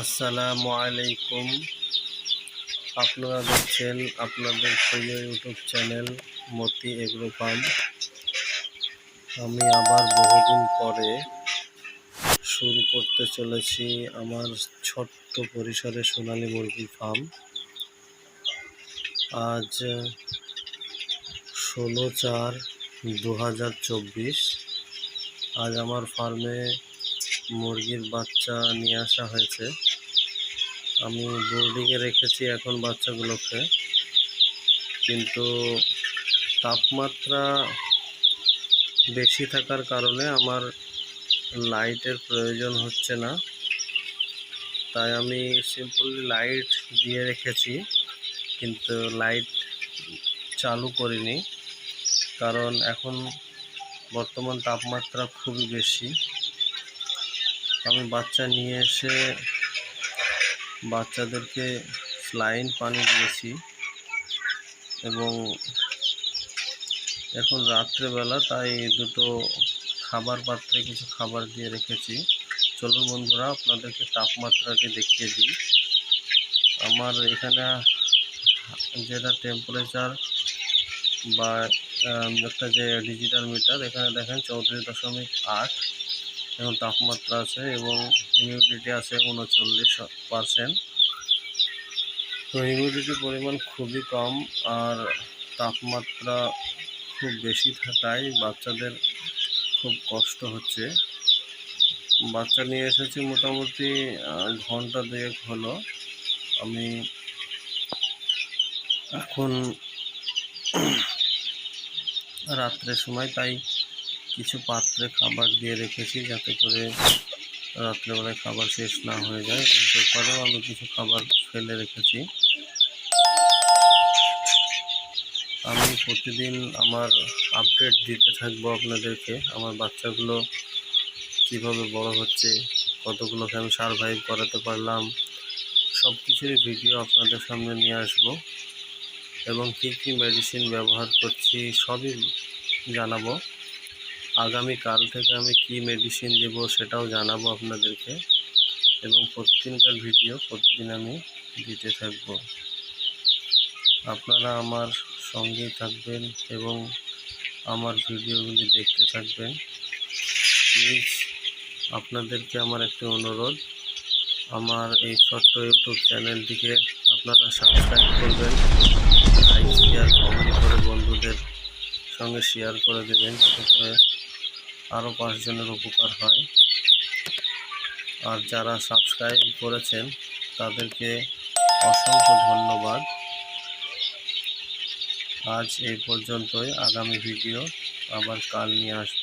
আসসালামু আলাইকুম। আপনারা দেখছেন আপনাদের প্রিয় YouTube channel Moti agro farm. আমি আবার বহুদিন পরে শুরু করতে চলেছি আমার ছোট্ট পরিসরে সোনালী মুরগির ফার্ম। আজ ষোলো চার দু আজ আমার ফার্মে মুরগির বাচ্চা নিয়ে আসা হয়েছে। আমি বোর্ডিংয়ে রেখেছি এখন বাচ্চাগুলোকে। কিন্তু তাপমাত্রা বেশি থাকার কারণে আমার লাইটের প্রয়োজন হচ্ছে না। তাই আমি সিম্পলি লাইট দিয়ে রেখেছি, কিন্তু লাইট চালু করিনি। কারণ এখন বর্তমান তাপমাত্রা খুবই বেশি। আমি বাচ্চা নিয়ে এসে বাচ্চাদেরকে স্লাইন পানি দিয়েছি এবং এখন রাত্রেবেলা তাই দুটো খাবার পাত্রে কিছু খাবার দিয়ে রেখেছি। চলুন বন্ধুরা, আপনাদেরকে তাপমাত্রাকে দেখিয়ে দিই। আমার এখানে যেটা টেম্পারেচার বা একটা যে ডিজিটাল মিটার এখানে দেখেন চৌত্রিশ দশমিক আট। এবং তাপমাত্রা আছে এবং হিউমিডিটি আছে উনচল্লিশ পারসেন্ট তো হিউমিডিটির পরিমাণ খুবই কম আর তাপমাত্রা খুব বেশি থাকায় বাচ্চাদের খুব কষ্ট হচ্ছে। বাচ্চা নিয়ে এসেছি মোটামুটি ঘণ্টা দুয়েক হলো। আমি এখন রাত্রের সময়, তাই কিছু পাত্রে খাবার দিয়ে রেখেছি যাতে করে রাত্রেবেলায় খাবার শেষ না হয়ে যায়। এবং পেপারেও আমি কিছু খাবার ফেলে রেখেছি। আমি প্রতিদিন আমার আপডেট দিতে থাকব আপনাদেরকে। আমার বাচ্চাগুলো কীভাবে বড় হচ্ছে, কতগুলোকে আমি সারভাইভ করাতে পারলাম সব কিছুরই ভিডিও আপনাদের সামনে নিয়ে আসব। এবং কী কী মেডিসিন ব্যবহার করছি, সবই জানাব। আগামী কাল থেকে আমি কি মেডিসিন দেব সেটাও জানাব আপনাদেরকে এবং প্রতিদিনকার ভিডিও প্রতিদিন আমি দিতে থাকব। আপনারা আমার সঙ্গেই থাকবেন এবং আমার ভিডিওগুলি দেখতে থাকবেন। প্লিজ আপনাদেরকে আমার একটি অনুরোধ, আমার এই ছোট্ট ইউটিউব চ্যানেলটিকে আপনারা সাবস্ক্রাইব করবেন লাইক শেয়ার কমেন্ট করে বন্ধুদের সঙ্গে শেয়ার করে দেবেন। আরও পাঁচজনের উপকার হয়। আর যারা সাবস্ক্রাইব করেছেন, তাদেরকে অসংখ্য ধন্যবাদ। আজ এই পর্যন্তই। আগামী ভিডিও আবার কাল নিয়ে আসব।